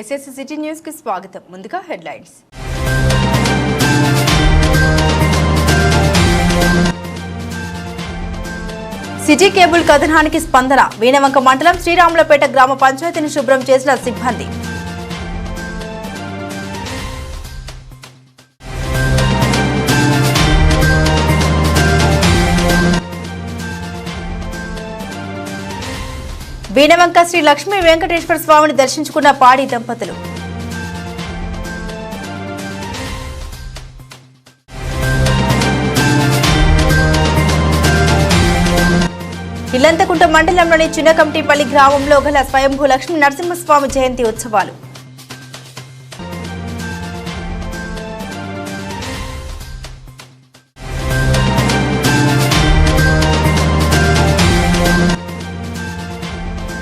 SS city న్యూస్కి స్వాగతం. ముందుగా హెడ్లైన్స్. సిటీ కేబుల్ కథనానికి స్పందన. వీణవంక మండలం శ్రీరాములపేట గ్రామ పంచాయతీని శుభ్రం చేసిన సిబ్బంది. వీణవంక శ్రీ లక్ష్మీ వెంకటేశ్వర స్వామిని దర్శించుకున్న పాడి దంపతులు. ఇల్లంతకుంట మండలంలోని చిన్నకమిటిపల్లి గ్రామంలో గల స్వయంభూ లక్ష్మీ నరసింహస్వామి జయంతి ఉత్సవాలు.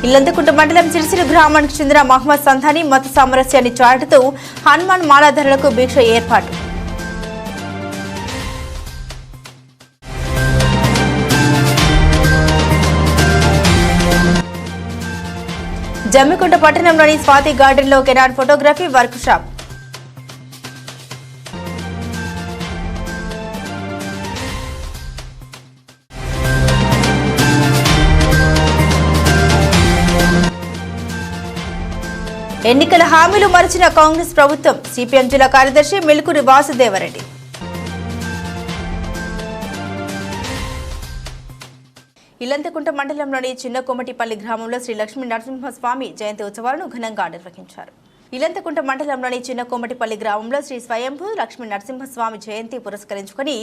ఇల్లంతకుంట మండలం సిరిసిల గ్రామానికి చెందిన మహమ్మద్ సంధాని మత సామరస్యాన్ని చాటుతూ హనుమాన్ మాలాధరులకు భిక్ష ఏర్పాటు. జమ్మికుంట పట్టణంలోని స్వాతి గార్డెన్లో కెనాన్ ఫోటోగ్రఫీ వర్క్ ఎన్నికల హామీలు మరిచిన కాంగ్రెస్ ప్రభుత్వం సిపిఎం జిల్లా కార్యదర్శి మెలుకురి వాసుదేవరెడ్డి. ఇల్లంతకుంట మండలంలోని చిన్న కొమటిపల్లి గ్రామంలో శ్రీ లక్ష్మీ నరసింహస్వామి జయంతి ఉత్సవాలను ఘనంగా నిర్వహించారు. ఇలంతకుంట మండలంలోని చిన్న కోమటిపల్లి గ్రామంలో శ్రీ స్వయంభూ లక్ష్మీ నరసింహస్వామి జయంతి పురస్కరించుకుని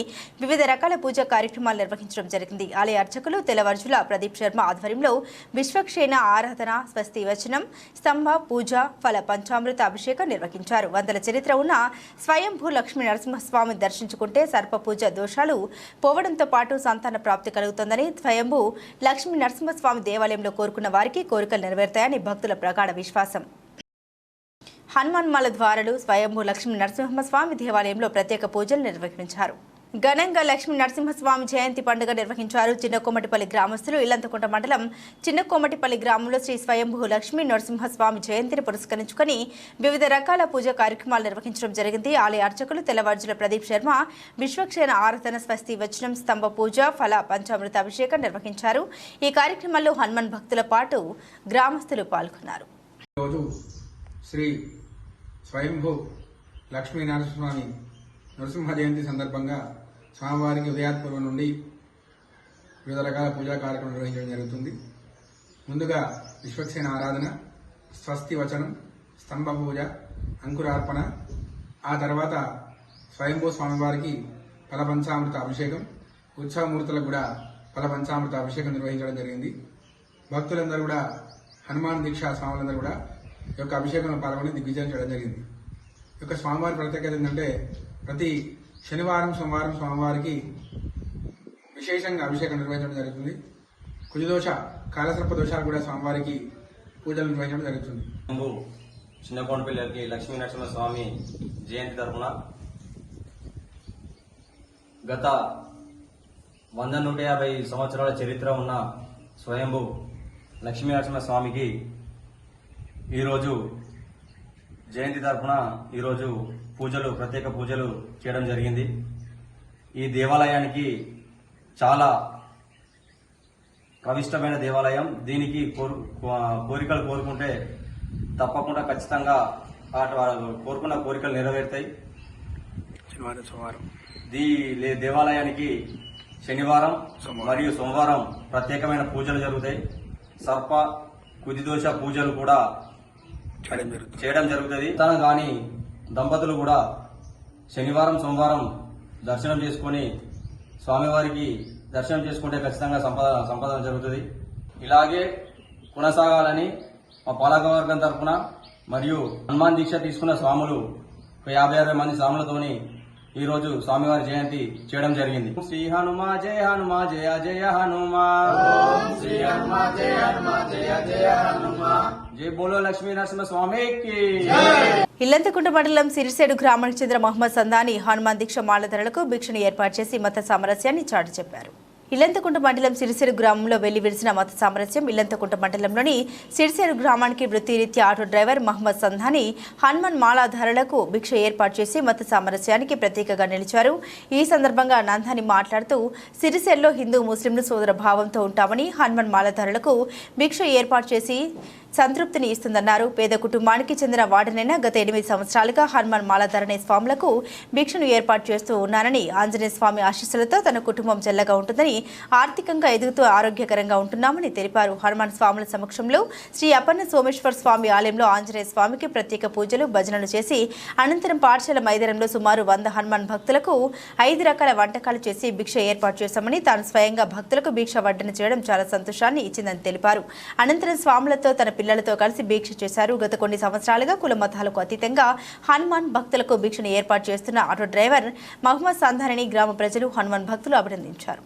వివిధ రకాల పూజా కార్యక్రమాలు నిర్వహించడం జరిగింది. ఆలయ అర్చకులు తెల్లవర్జుల ప్రదీప్ శర్మ ఆధ్వర్యంలో విశ్వక్షేణ ఆరాధన స్వస్తి వచనం స్తంభ పూజ ఫల పంచామృత అభిషేకం నిర్వహించారు. వందల చరిత్ర ఉన్న స్వయంభూ లక్ష్మీ నరసింహస్వామి దర్శించుకుంటే సర్ప పూజ దోషాలు పోవడంతో పాటు సంతాన ప్రాప్తి కలుగుతుందని స్వయంభూ లక్ష్మీ నరసింహస్వామి దేవాలయంలో కోరుకున్న వారికి కోరికలు నెరవేరుతాయని భక్తుల ప్రగాఢ విశ్వాసం. హనుమాన్మాల ద్వారాలు స్వయంభూ లక్ష్మీ నరసింహస్వామి దేవాలయంలో ప్రత్యేక పూజలు నిర్వహించారు. ఘనంగా లక్ష్మీ నరసింహస్వామి జయంతి పండుగ నిర్వహించారు చిన్నకొమ్మటిపల్లి గ్రామస్తులు. ఇల్లంతకుంట మండలం చిన్నకొమ్మటిపల్లి గ్రామంలో శ్రీ స్వయంభూ లక్ష్మీ నరసింహస్వామి జయంతిని పురస్కరించుకొని వివిధ రకాల పూజా కార్యక్రమాలు నిర్వహించడం జరిగింది. ఆలయ అర్చకులు తెల్లవార్జుల ప్రదీప్ శర్మ విశ్వక్షేణ ఆరాధన స్వస్తి వచనం స్తంభ పూజ ఫల పంచామృత అభిషేకం నిర్వహించారు. ఈ కార్యక్రమంలో హనుమాన్ భక్తుల పాటు గ్రామస్తులు పాల్గొన్నారు. శ్రీ స్వయంభూ లక్ష్మీ నరసింహస్వామి నరసింహ జయంతి సందర్భంగా స్వామివారికి ఉదయాత్పూర్వం నుండి వివిధ రకాల పూజా కార్యక్రమం నిర్వహించడం జరుగుతుంది. ముందుగా విశ్వక్సేన ఆరాధన స్వస్తి వచనం స్తంభ పూజ అంకురార్పణ ఆ తర్వాత స్వయంభూ స్వామివారికి ఫలపంచామృత అభిషేకం ఉత్సవమూర్తులకు కూడా ఫలపంచామృత అభిషేకం నిర్వహించడం జరిగింది. భక్తులందరూ కూడా హనుమాన్ దీక్ష స్వాములందరూ కూడా యొక్క అభిషేకంలో పాల్గొని దిగ్విజయం చేయడం జరిగింది. ఈ యొక్క స్వామివారి ప్రత్యేకత ఏంటంటే ప్రతి శనివారం సోమవారం స్వామివారికి విశేషంగా అభిషేకం నిర్వహించడం జరుగుతుంది. కుజదోష కాలసర్ప దోషాలు కూడా స్వామివారికి పూజలు నిర్వహించడం జరుగుతుంది. శంభు చిన్నకోనపల్లికి లక్ష్మీ నరసింహ స్వామి జయంతి తరఫున గత వంద నూట యాభై సంవత్సరాల చరిత్ర ఉన్న స్వయంభు లక్ష్మీ నరసింహ స్వామికి ఈరోజు జయంతి తరపున ఈరోజు పూజలు ప్రత్యేక పూజలు చేయడం జరిగింది. ఈ దేవాలయానికి చాలా ప్రవిష్టమైన దేవాలయం. దీనికి కోరు కోరికలు కోరుకుంటే తప్పకుండా ఖచ్చితంగా కోరుకున్న కోరికలు నెరవేరుతాయి. దీ దేవాలయానికి శనివారం మరియు సోమవారం ప్రత్యేకమైన పూజలు జరుగుతాయి. సర్ప కుదిదోష పూజలు కూడా చేయడం జరుగుతుంది. తన గాని దంపతులు కూడా శనివారం సోమవారం దర్శనం చేసుకొని స్వామివారికి దర్శనం చేసుకుంటే ఖచ్చితంగా సంపద సంపాదన జరుగుతుంది. ఇలాగే కొనసాగాలని మా పాలకవర్గం తరఫున మరియు హనుమాన్ దీక్ష తీసుకున్న స్వాములు ఒక యాభై అరవై మంది స్వాములతోని ఈ రోజు స్వామివారి జయంతి చేయడం జరిగింది. శ్రీ హనుమా జయ హనుమా జయ జయ హనుమా. శ్రీ హనుమా జయ హనుమా జయ జయ హనుమా. జై బోలో లక్ష్మీ నరసింహ స్వామికి. ఇల్లంతకుంట మండలం సిరిసేడు గ్రామానికి చెందిన మహమ్మద్ సందాని హనుమాన్ దీక్ష మాలధరలకు భిక్షను ఏర్పాటు చేసి మత సామరస్యాన్ని చాటి చెప్పారు. ఇల్లంతకుంట మండలం సిరిసేరు గ్రామంలో వెళ్ళి విరిసిన మత సామరస్యం ఇల్లంతకుంట మండలంలోని సిరిసేరు గ్రామానికి వృత్తిరీత్యా ఆటో డ్రైవర్ మహమ్మద్ సంధాని హనుమాన్ మాలాధారులకు భిక్ష ఏర్పాటు చేసి మత సామరస్యానికి ప్రతీకగా నిలిచారు. ఈ సందర్భంగా నందాని మాట్లాడుతూ సిరిసేరులో హిందూ ముస్లింలు సోదర భావంతో ఉంటామని హనుమాన్ మాలాధారులకు భిక్ష ఏర్పాటు చేసి సంతృప్తిని ఇస్తుందన్నారు. పేద కుటుంబానికి చెందిన వాడనైనా గత ఎనిమిది సంవత్సరాలుగా హనుమాన్ మాలాధరణి స్వాములకు భిక్షను ఏర్పాటు చేస్తూ ఉన్నానని ఆంజనేయ స్వామి ఆశీస్సులతో తన కుటుంబం చెల్లగా ఉంటుందని ఆర్థికంగా ఎదుగుతూ ఆరోగ్యకరంగా ఉంటున్నామని తెలిపారు. హనుమాన్ స్వాముల సమక్షంలో శ్రీ అపన్న సోమేశ్వర స్వామి ఆలయంలో ఆంజనేయ స్వామికి ప్రత్యేక పూజలు భజనలు చేసి అనంతరం పాఠశాల మైదానంలో సుమారు వంద హనుమాన్ భక్తులకు ఐదు రకాల వంటకాలు చేసి భిక్ష ఏర్పాటు చేశామని తాను స్వయంగా భక్తులకు భిక్ష వడ్డన చేయడం చాలా సంతోషాన్ని ఇచ్చిందని తెలిపారు. అనంతరం స్వాములతో తన పిల్లలతో కలిసి భిక్ష చేశారు. గత కొన్ని సంవత్సరాలుగా కుల మతాలకు అతీతంగా హనుమాన్ భక్తులకు భిక్షను ఏర్పాటు చేస్తున్న ఆటో డ్రైవర్ మహమ్మద్ సంధారిని గ్రామ ప్రజలు హనుమాన్ భక్తులు అభినందించారు.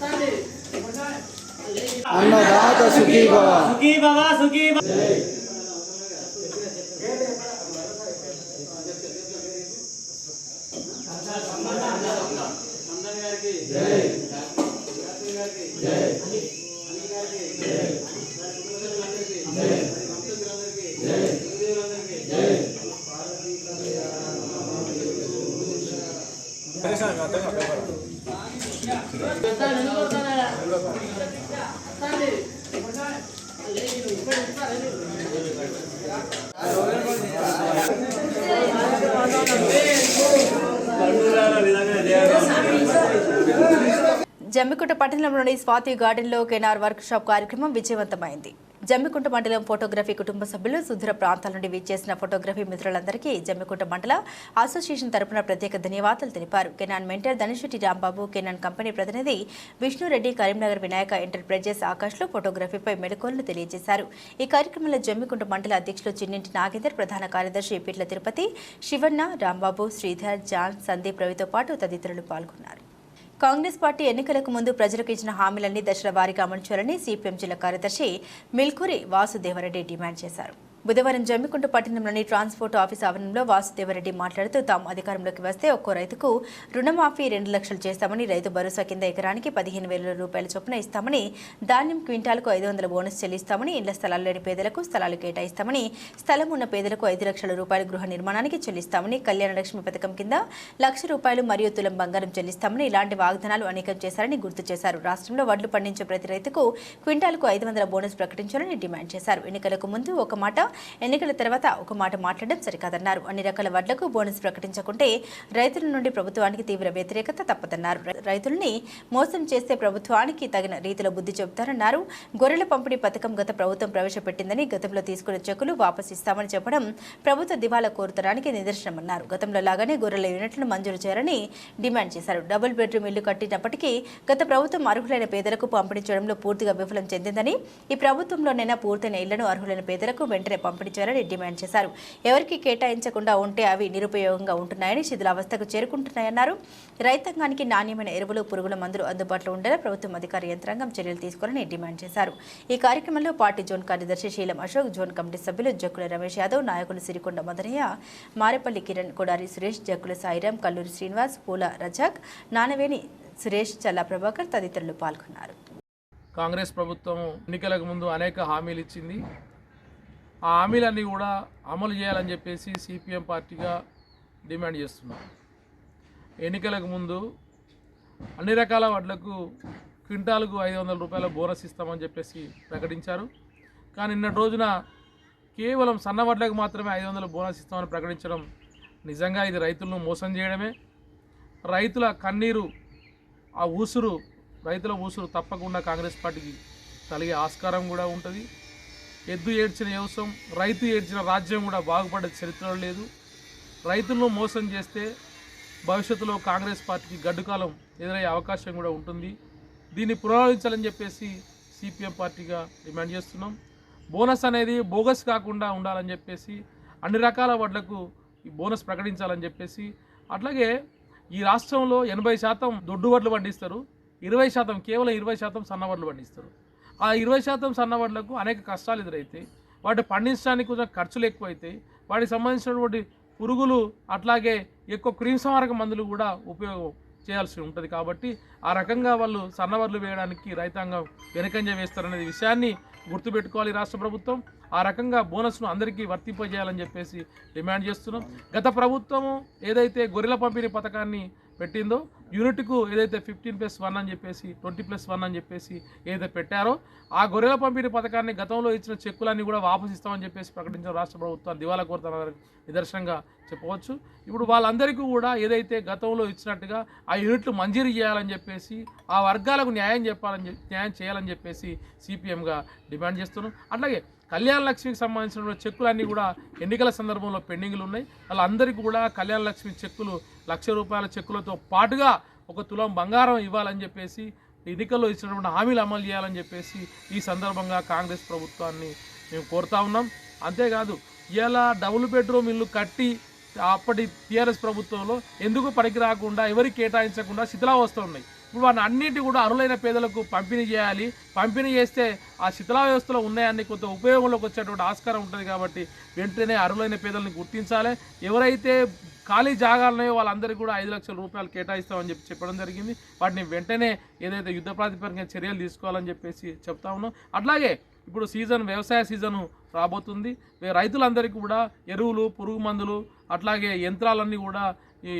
సార్? అన్నదాత సుఖీ భవ. సుఖీ భవ సుఖీ భవ. జమ్మికుంట పట్టణంలోని స్వాతి గార్డెన్లో కెనార్ వర్క్ షాప్ కార్యక్రమం విజయవంతమైంది. జమ్మికుంట మండలం ఫోటోగ్రఫీ కుటుంబ సభ్యులు సుదూర ప్రాంతాల నుండి విచ్చేసిన ఫోటోగ్రఫీ మిత్రులందరికీ జమ్మికుంట మండల అసోసియేషన్ తరపున ప్రత్యేక ధన్యవాదాలు తెలిపారు. Canon mentor Dhanushetti Rambabu Canon company ప్రతినిధి విష్ణురెడ్డి కరీంనగర్ వినాయక ఎంటర్ప్రైజెస్ ఆకాష్లో ఫోటోగ్రఫీపై మెళకువలను తెలియజేశారు. ఈ కార్యక్రమంలో జమ్మికుంట మండల అధ్యక్షులు చిన్నింటి నాగేందర్ ప్రధాన కార్యదర్శి పిట్ల తిరుపతి శివన్న రాంబాబు శ్రీధర్ జాన్ సందీప్ రవితో పాటు తదితరులు పాల్గొన్నారు. కాంగ్రెస్ పార్టీ ఎన్నికలకు ముందు ప్రజలకు ఇచ్చిన హామీలన్నీ దశల వారీగా అమలు చేయాలని సిపిఎం జిల్లా కార్యదర్శి మిల్కూరి వాసుదేవరెడ్డి డిమాండ్ చేశారు. బుధవారం జమ్మికుంట పట్టణంలోని ట్రాన్స్పోర్ట్ ఆఫీస్ ఆవరణంలో వాసుదేవరెడ్డి మాట్లాడుతూ తాము అధికారంలోకి వస్తే ఒక్కో రైతుకు రుణమాఫీ రెండు లక్షలు చేస్తామని రైతు భరోసా కింద ఎకరానికి పదిహేను వేల రూపాయల చొప్పున ఇస్తామని ధాన్యం క్వింటాల్కు ఐదు వందల బోనస్ చెల్లిస్తామని ఇళ్ళ స్థలాలు లేని పేదలకు స్థలాలు కేటాయిస్తామని స్థలం ఉన్న పేదలకు ఐదు లక్షల రూపాయల గృహ నిర్మాణానికి చెల్లిస్తామని కళ్యాణ లక్ష్మి పథకం కింద లక్ష రూపాయలు మరియు తులం బంగారం చెల్లిస్తామని ఇలాంటి వాగ్దానాలు అనేకం చేశారని గుర్తు చేశారు. రాష్ట్రంలో వడ్లు పండించే ప్రతి రైతుకు క్వింటాల్కు ఐదు వందల బోనస్ ప్రకటించాలని డిమాండ్ చేశారు. ఎన్నికలకు ముందు ఒక మాట ఎన్నికల తర్వాత ఒక మాట మాట్లాడడం సరికాదన్నారు. అన్ని రకాల వడ్లకు బోనస్ ప్రకటించకుంటే రైతుల నుండి ప్రభుత్వానికి తీవ్ర వ్యతిరేకత తప్పదన్నారు. రైతుల్ని మోసం చేస్తే ప్రభుత్వానికి తగిన రీతిలో బుద్ధి చెబుతారన్నారు. గొర్రెల పంపిణీ పథకం గత ప్రభుత్వం ప్రవేశపెట్టిందని గతంలో తీసుకున్న చెక్కులు వాపసు ఇస్తామని చెప్పడం ప్రభుత్వ దివాలా కోరుతనానికి నిదర్శనమన్నారు. గతంలో లాగానే గొర్రెల యూనిట్లను మంజూరు చేయాలని డిమాండ్ చేశారు. డబుల్ బెడ్రూమ్ ఇల్లు కట్టినప్పటికీ గత ప్రభుత్వం అర్హులైన పేదలకు పంపిణీ చేయడంలో పూర్తిగా విఫలం చెందిందని ఈ ప్రభుత్వంలోనైనా పూర్తయిన ఇళ్ళను అర్హులైన పేదలకు వెంటనే పంపిణీ చేయాలని డిమాండ్ చేశారు. ఎవరికి కేటాయించకుండా ఉంటే అవి నిరుపయోగంగా ఉంటున్నాయని శిథిలావస్థకు చేరుకుంటున్నాయన్నారు. రైతాంగానికి నాణ్యమైన ఎరువులు పురుగుల మందులు అందుబాటులో ఉండేలా ప్రభుత్వం అధికార యంత్రాంగం చర్యలు తీసుకోవాలని డిమాండ్ చేశారు. ఈ కార్యక్రమంలో పార్టీ జోన్ కార్యదర్శి శీలం అశోక్ జోన్ కమిటీ సభ్యులు జక్కుల రమేష్ యాదవ్ నాయకులు సిరికొండ మదనయ్య మారేపల్లి కిరణ్ కొడారి సురేష్ జక్కుల సాయిరాం కల్లూరి శ్రీనివాస్ పూల రజాక్ నానవేణి సురేష్ చల్లా ప్రభాకర్ తదితరులు పాల్గొన్నారు. కాంగ్రెస్ ప్రభుత్వం ఎన్నికలకు ముందు అనేక హామీలు ఇచ్చింది. ఆ హామీలన్నీ కూడా అమలు చేయాలని చెప్పేసి సిపిఎం పార్టీగా డిమాండ్ చేస్తున్నాం. ఎన్నికలకు ముందు అన్ని రకాల వడ్లకు క్వింటాలకు ఐదు వందల రూపాయల బోనస్ ఇస్తామని చెప్పేసి ప్రకటించారు. కానీ నిన్నటి రోజున కేవలం సన్న వడ్లకు మాత్రమే ఐదు వందల బోనస్ ఇస్తామని ప్రకటించడం నిజంగా ఇది రైతులను మోసం చేయడమే. రైతుల కన్నీరు ఆ ఊసురు రైతుల ఊసురు తప్పకుండా కాంగ్రెస్ పార్టీకి కలిగే ఆస్కారం కూడా ఉంటుంది. ఎద్దు ఏడ్చిన వ్యవసాయం రైతు ఏడ్చిన రాజ్యం కూడా బాగుపడే చరిత్ర లేదు. రైతులను మోసం చేస్తే భవిష్యత్తులో కాంగ్రెస్ పార్టీకి గడ్డుకాలం ఎదురయ్యే అవకాశం కూడా ఉంటుంది. దీన్ని పునరాలోచించాలని చెప్పేసి సిపిఎం పార్టీగా డిమాండ్ చేస్తున్నాం. బోనస్ అనేది బోగస్ కాకుండా ఉండాలని చెప్పేసి అన్ని రకాల వడ్లకు ఈ బోనస్ ప్రకటించాలని చెప్పేసి అట్లాగే ఈ రాష్ట్రంలో ఎనభై శాతం దొడ్డు వడ్లు పండిస్తారు. ఇరవై శాతం కేవలం ఇరవై శాతం సన్నవడ్లు పండిస్తారు. ఆ ఇరవై శాతం సన్నవడ్లకు అనేక కష్టాలు ఎదురవుతాయి వాటి పండించడానికి కొంచెం ఖర్చులు ఎక్కువైతాయి వాటికి సంబంధించినటువంటి పురుగులు అట్లాగే ఎక్కువ క్రిమిసంహారక మందులు కూడా ఉపయోగం చేయాల్సి ఉంటుంది. కాబట్టి ఆ రకంగా వాళ్ళు సన్నవర్లు వేయడానికి రైతాంగం వెనుకంజ వేస్తారనే విషయాన్ని గుర్తుపెట్టుకోవాలి రాష్ట్ర ప్రభుత్వం. ఆ రకంగా బోనస్ను అందరికీ వర్తింపజేయాలని చెప్పేసి డిమాండ్ చేస్తున్నాం. గత ప్రభుత్వము ఏదైతే గొర్రెల పంపిణీ పథకాన్ని పెట్టిందో. యూనిట్కు ఏదైతే ఫిఫ్టీన్ ప్లస్ వన్ అని చెప్పేసి ట్వంటీ ప్లస్ వన్ అని చెప్పేసి ఏదైతే పెట్టారో ఆ గొర్రెల పంపిణీ పథకాన్ని గతంలో ఇచ్చిన చెక్కులన్నీ కూడా వాపసిస్తామని చెప్పేసి ప్రకటించిన రాష్ట్ర ప్రభుత్వం దివాలా కోరుతున్న నిదర్శనంగా చెప్పవచ్చు. ఇప్పుడు వాళ్ళందరికీ కూడా ఏదైతే గతంలో ఇచ్చినట్టుగా ఆ యూనిట్లు మంజూరు చేయాలని చెప్పేసి ఆ వర్గాలకు న్యాయం చెప్పాలని న్యాయం చేయాలని చెప్పేసి సిపిఎంగా డిమాండ్ చేస్తున్నాం. అట్లాగే కళ్యాణ లక్ష్మికి సంబంధించిన చెక్కులన్నీ కూడా ఎన్నికల సందర్భంలో పెండింగ్లు ఉన్నాయి. వాళ్ళందరికీ కూడా కళ్యాణ లక్ష్మి చెక్కులు లక్ష రూపాయల చెక్కులతో పాటుగా ఒక తులం బంగారం ఇవ్వాలని చెప్పేసి ఎన్నికల్లో ఇచ్చినటువంటి హామీలు అమలు చేయాలని చెప్పేసి ఈ సందర్భంగా కాంగ్రెస్ ప్రభుత్వాన్ని మేము కోరుతా ఉన్నాం. అంతేకాదు ఇలా డబుల్ బెడ్రూమ్ ఇల్లు కట్టి అప్పటి టీఆర్ఎస్ ప్రభుత్వంలో ఎందుకు పనికి రాకుండా ఎవరికి కేటాయించకుండా శిథిలావస్థ ఉన్నాయి. ఇప్పుడు వాటిని అన్నిటి కూడా అర్హులైన పేదలకు పంపిణీ చేయాలి. పంపిణీ చేస్తే ఆ శిథిలా వ్యవస్థలో ఉన్నాయని కొంత ఉపయోగంలోకి వచ్చేటువంటి ఆస్కారం ఉంటుంది కాబట్టి వెంటనే అర్హులైన పేదలను గుర్తించాలి. ఎవరైతే ఖాళీ జాగాలున్నాయో వాళ్ళందరికీ కూడా ఐదు లక్షల రూపాయలు కేటాయిస్తామని చెప్పి చెప్పడం జరిగింది. వాటిని వెంటనే ఏదైతే యుద్ధ ప్రాతిపదికన చర్యలు తీసుకోవాలని చెప్పేసి చెప్తా ఉన్నాం. అట్లాగే ఇప్పుడు సీజన్ వ్యవసాయ సీజను రాబోతుంది. రైతులందరికీ కూడా ఎరువులు పురుగు మందులు అట్లాగే యంత్రాలన్నీ కూడా ఈ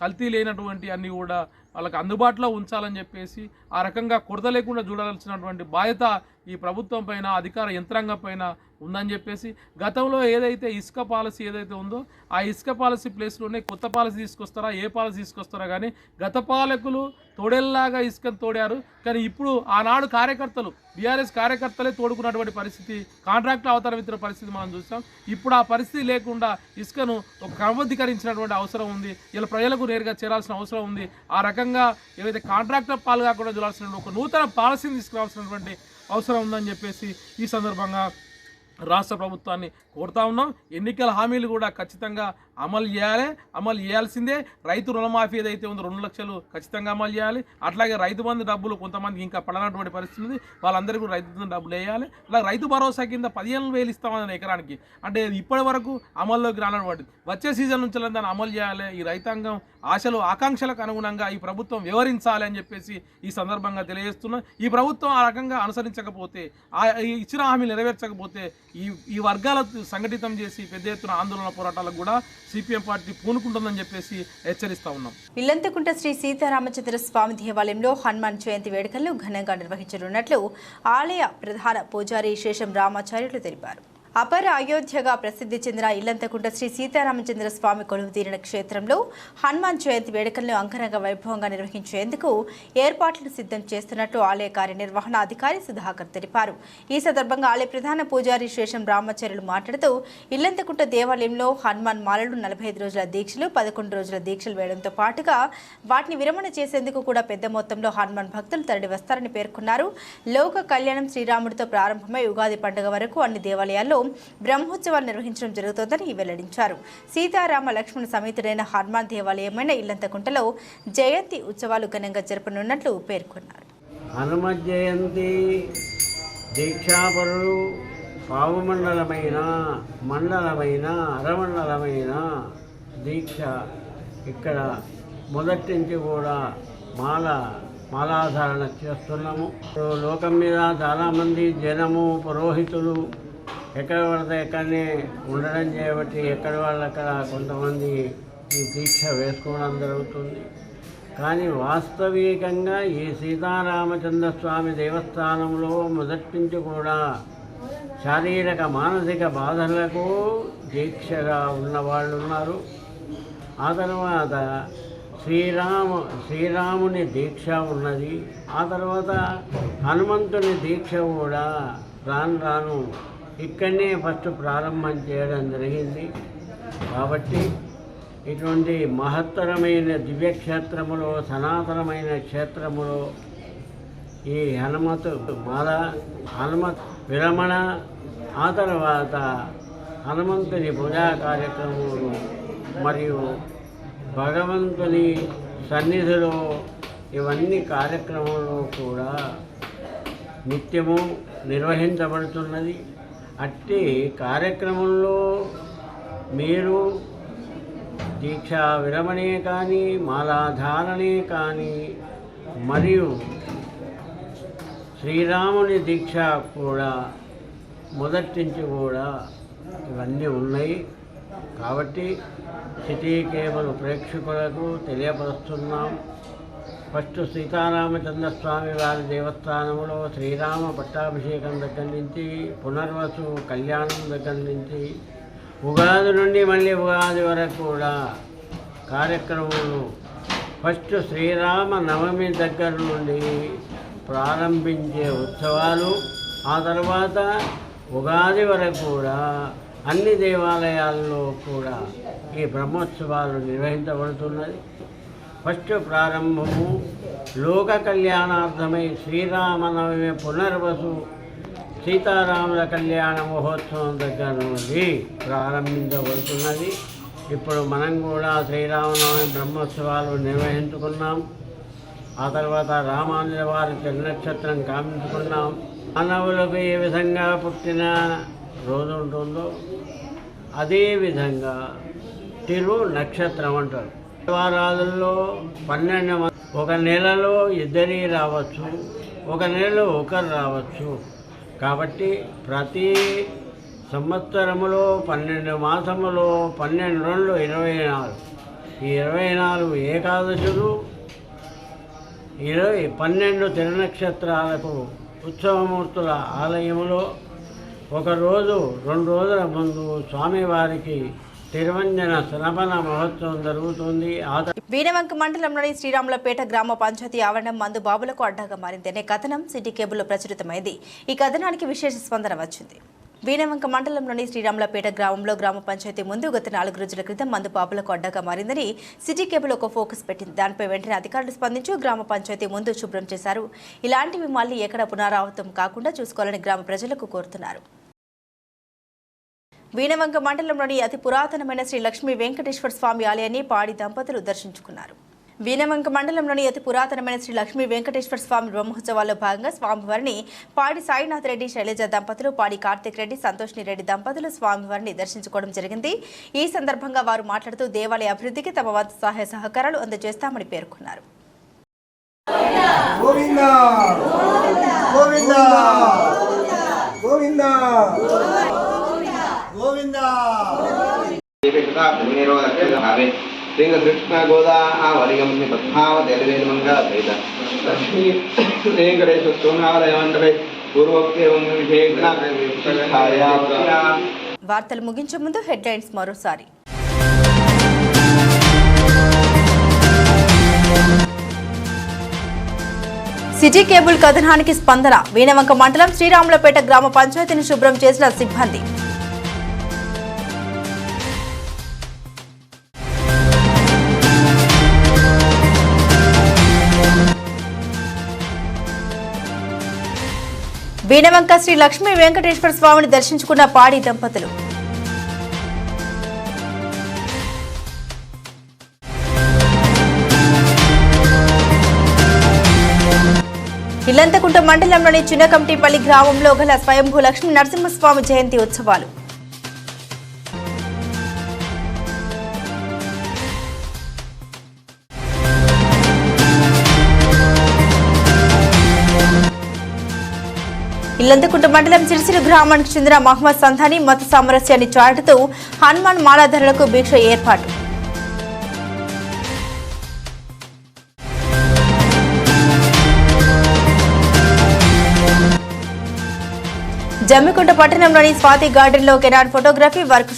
కల్తీ లేనటువంటి అన్నీ కూడా వాళ్ళకి అందుబాటులో ఉంచాలని చెప్పేసి ఆ రకంగా కొరత లేకుండా చూడాల్సినటువంటి బాధ్యత ఈ ప్రభుత్వం పైన అధికార యంత్రాంగం పైన ఉందని చెప్పేసి గతంలో ఏదైతే ఇసుక పాలసీ ఏదైతే ఉందో ఆ ఇసుక పాలసీ ప్లేస్లోనే కొత్త పాలసీ తీసుకొస్తారా ఏ పాలసీ తీసుకొస్తారా కానీ గత పాలకులు తోడేల్లాగా ఇసుకను తోడారు. కానీ ఇప్పుడు ఆనాడు కార్యకర్తలు బీఆర్ఎస్ కార్యకర్తలే తోడుకున్నటువంటి పరిస్థితి కాంట్రాక్ట్ అవతరమిత్ర పరిస్థితి మనం చూస్తాం. ఇప్పుడు ఆ పరిస్థితి లేకుండా ఇసుకను ఒక క్రమబద్ధీకరించినటువంటి అవసరం ఉంది. ఇలా ప్రజలకు నేరుగా చేరాల్సిన అవసరం ఉంది. ఆ రకంగా ఏవైతే కాంట్రాక్టర్ పాలు కాకుండా చూడాల్సిన ఒక నూతన పాలసీని తీసుకురావాల్సినటువంటి అవసరం ఉందని చెప్పేసి ఈ సందర్భంగా రాష్ట్ర ప్రభుత్వాన్ని కోరుతా ఉన్నాం. ఎన్నికల హామీలు కూడా ఖచ్చితంగా అమలు చేయాలి అమలు చేయాల్సిందే. రైతు రుణమాఫీ ఏదైతే ఉందో రెండు లక్షలు ఖచ్చితంగా అమలు చేయాలి. అట్లాగే రైతు బంధు డబ్బులు కొంతమందికి ఇంకా పడనటువంటి పరిస్థితి ఉంది. వాళ్ళందరికీ కూడా రైతు బంధు డబ్బులు వేయాలి. అలాగే రైతు భరోసా కింద పదిహేను వేలు ఇస్తామని ఎకరానికి. అంటే ఇప్పటి వరకు అమల్లోకి రానటువంటి వచ్చే సీజన్ నుంచి దాన్ని అమలు చేయాలి. ఈ రైతాంగం ఆశలు ఆకాంక్షలకు అనుగుణంగా ఈ ప్రభుత్వం వివరించాలి అని చెప్పేసి ఈ సందర్భంగా తెలియజేస్తున్నా. ఈ ప్రభుత్వం ఆ రకంగా అనుసరించకపోతే ఆ ఇచ్చిన హామీలు నెరవేర్చకపోతే ఈ ఈ వర్గాల సంఘటితం చేసి పెద్ద ఎత్తున ఆందోళన పోరాటాలకు కూడా సిపిఎం పార్టీ పూనుకుంటుందని చెప్పేసి హెచ్చరిస్తా ఉన్నాం. ఇల్లంతకుంట శ్రీ సీతారామచంద్ర స్వామి దేవాలయంలో హనుమాన్ జయంతి వేడుకలను ఘనంగా నిర్వహించనున్నట్లు ఆలయ ప్రధాన పూజారి శేషం రామాచార్యులు తెలిపారు. అపర అయోధ్యగా ప్రసిద్ధి చెందిన ఇల్లంతకుంట శ్రీ సీతారామచంద్ర స్వామి కొలువు తీరిన క్షేత్రంలో హనుమాన్ జయంతి వేడుకలను అంగరంగ వైభవంగా నిర్వహించేందుకు ఏర్పాట్లు సిద్ధం చేస్తున్నట్లు ఆలయ కార్యనిర్వహణ అధికారి సుధాకర్ తెలిపారు. ఈ సందర్భంగా ఆలయ ప్రధాన పూజారి శేషం రామాచార్యులు మాట్లాడుతూ ఇల్లంతకుంట దేవాలయంలో హనుమాన్ మాలలు నలభై ఐదు రోజుల దీక్షలు పదకొండు రోజుల దీక్షలు వేయడంతో పాటుగా వాటిని విరమణ చేసేందుకు కూడా పెద్ద మొత్తంలో హనుమాన్ భక్తులు తరలి వస్తారని పేర్కొన్నారు. లోక కళ్యాణం శ్రీరాముడితో ప్రారంభమై ఉగాది పండుగ వరకు అన్ని దేవాలయాల్లో బ్రహ్మోత్సవాలు నిర్వహించడం జరుగుతోందని వెల్లడించారు. సీతారామ లక్ష్మణ సమేతుడైన హనుమాన్ దేవాలయమైన ఇల్లంతకుంటలో జయంతి ఉత్సవాలు ఘనంగా జరపనున్నట్లు పేర్కొన్నారు. హనుమ జయంతి దీక్షాపరులు పావుమండలమైన మండలమైన అరమండలమైన దీక్ష ఇక్కడ మొదటి నుంచి కూడా మాల మాలాధారణ చేస్తున్నాము. లోకం మీద చాలామంది జనము పురోహితులు ఎక్కడ పడితే ఎక్కడనే ఉండడం చేయబట్టి ఎక్కడ వాళ్ళు అక్కడ కొంతమంది ఈ దీక్ష వేసుకోవడం జరుగుతుంది. కానీ వాస్తవికంగా ఈ సీతారామచంద్ర స్వామి దేవస్థానంలో మొదటి నుంచి కూడా శారీరక మానసిక బాధలకు దీక్షగా ఉన్నవాళ్ళు ఉన్నారు. ఆ తర్వాత శ్రీరామ శ్రీరాముని దీక్ష ఉన్నది. ఆ తర్వాత హనుమంతుని దీక్ష కూడా రాను రాను ఇక్కడనే ఫస్ట్ ప్రారంభం చేయడం జరిగింది. కాబట్టి ఇటువంటి మహత్తరమైన దివ్యక్షేత్రములో సనాతనమైన క్షేత్రములో ఈ హనుమతు మాల హనుమత్ విరమణ ఆ తర్వాత హనుమంతుని పూజా కార్యక్రమములు మరియు భగవంతుని సన్నిధిలో ఇవన్నీ కార్యక్రమంలో కూడా నిత్యము నిర్వహించబడుతున్నది. అట్టి కార్యక్రమంలో మీరు దీక్ష విరమణే కానీ మాలాధారణే కానీ మరియు శ్రీరాముని దీక్ష కూడా మొదటి నుంచి కూడా ఇవన్నీ ఉన్నాయి. కాబట్టి సిటీ కేబుల్ ప్రేక్షకులకు తెలియపరుస్తున్నాం. ఫస్ట్ సీతారామచంద్ర స్వామి వారి దేవస్థానంలో శ్రీరామ పట్టాభిషేకం దగ్గర నుంచి పునర్వసు కళ్యాణం దగ్గర నుంచి ఉగాది నుండి మళ్ళీ ఉగాది వరకు కూడా కార్యక్రమాలు ఫస్ట్ శ్రీరామ నవమి దగ్గర నుండి ప్రారంభించే ఉత్సవాలు ఆ తర్వాత ఉగాది వరకు కూడా అన్ని దేవాలయాల్లో కూడా ఈ బ్రహ్మోత్సవాలు నిర్వహించబడుతున్నది. ఫస్ట్ ప్రారంభము. లోక కళ్యాణార్థమై శ్రీరామనవమి పునర్వసు సీతారాముల కళ్యాణ మహోత్సవం దగ్గర నుండి ప్రారంభించబడుతున్నది. ఇప్పుడు మనం కూడా శ్రీరామనవమి బ్రహ్మోత్సవాలు నిర్వహించుకున్నాం. ఆ తర్వాత రామానుజ వారి నక్షత్రం కామించుకున్నాం మానవులకు ఏ విధంగా పుట్టిన రోజు ఉంటుందో అదే విధంగా తిరు నక్షత్రం అంటారు. వారాలలో పన్నెండు ఒక నెలలో ఇద్దరి రావచ్చు ఒక నెలలో ఒకరు రావచ్చు. కాబట్టి ప్రతి సంవత్సరములో పన్నెండు మాసములో పన్నెండు రెండు ఇరవై నాలుగు. ఈ ఇరవై నాలుగు ఏకాదశులు ఇరవై పన్నెండు తిరునక్షత్రాలకు ఉత్సవమూర్తుల ఆలయంలో ఒకరోజు రెండు రోజుల ముందు స్వామివారికి తిరువంజన శ్రవణ మహోత్సవం జరుగుతుంది. వీణవంక మండలంలోని శ్రీరాములపేట గ్రామ పంచాయతీ ఆవరణం మందు బాబులకు అడ్డాగా మారింది అనే కథనం సిటీ కేబుల్లో ప్రచురితమైంది. ఈ కథనానికి విశేష స్పందన వచ్చింది. వీణవంక మండలంలోని శ్రీరాములపేట గ్రామంలో గ్రామ పంచాయతీ ముందు గత నాలుగు రోజుల క్రితం మందు బాబులకు అడ్డగా మారిందని సిటీ కేబుల్ ఒక ఫోకస్ పెట్టింది. దానిపై వెంటనే అధికారులు స్పందించి గ్రామ పంచాయతీ ముందు శుభ్రం చేశారు. ఇలాంటివి మళ్ళీ ఎక్కడ పునరావృతం కాకుండా చూసుకోవాలని గ్రామ ప్రజలకు కోరుతున్నారు. వీణవంక మండలంలోని అతి పురాతనమైన శ్రీ లక్ష్మీ వెంకటేశ్వర స్వామి ఆలయాన్ని పాడి దంపతులు దర్శించుకున్నారు. వీణవంక మండలంలోని అతి పురాతనమైన శ్రీ లక్ష్మీ వెంకటేశ్వర స్వామి బ్రహ్మోత్సవాల్లో భాగంగా స్వామివారిని పాడి సాయినాథ్ రెడ్డి శైలజ దంపతులు పాడి కార్తిక్ రెడ్డి సంతోష్ని రెడ్డి దంపతులు స్వామివారిని దర్శించుకోవడం జరిగింది. ఈ సందర్భంగా వారు మాట్లాడుతూ దేవాలయ అభివృద్ధికి తమ వంతు సహాయ సహకారాలు అందజేస్తామని పేర్కొన్నారు. గోవిందా! భావే. శ్రీకృష్ణ గోదా వరిగం పద్మావతి మంగళ సహిత లక్ష్మీ వెంకటేశ్వర స్వామి మండపే పూర్వోక్తేవం విషయ వార్తలు ముగించే ముందు హెడ్లైన్స్ మరోసారి. సిటీ కేబుల్ కథనానికి స్పందన. వీణవంక మండలం శ్రీరాములపేట గ్రామ పంచాయతీని శుభ్రం చేసిన సిబ్బంది. వీణవంక శ్రీ లక్ష్మీ వెంకటేశ్వర స్వామిని దర్శించుకున్న పాడి దంపతులు. ఇల్లంతకుంట మండలంలోని చిన్నకమిటిపల్లి గ్రామంలో గల స్వయంభూ లక్ష్మీ నరసింహస్వామి జయంతి ఉత్సవాలు. ఇల్లంతకుంట మండలం సిరిసిరి గ్రామానికి చెందిన మహమ్మద్ సంధాని మత సామరస్యాన్ని చాటుతూ హనుమాన్ మాలాధరులకు భిక్ష ఏర్పాటు. జమ్మికుంట పట్టణంలోని స్వాతి గార్డెన్లో కెనాన్ ఫోటోగ్రఫీ వర్క్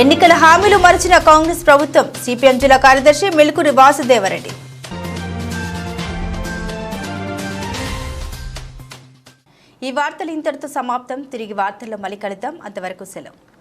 ఎన్నికల హామీలు మరిచిన కాంగ్రెస్ ప్రభుత్వం సిపిఎం జిల్లా కార్యదర్శి మెలుకురి వాసుదేవరెడ్డి. ఈ వార్తలు ఇంతటితో సమాప్తం. తిరిగి వార్తల్లో మళ్ళీ కలుద్దాం. అంతవరకు సెలవు.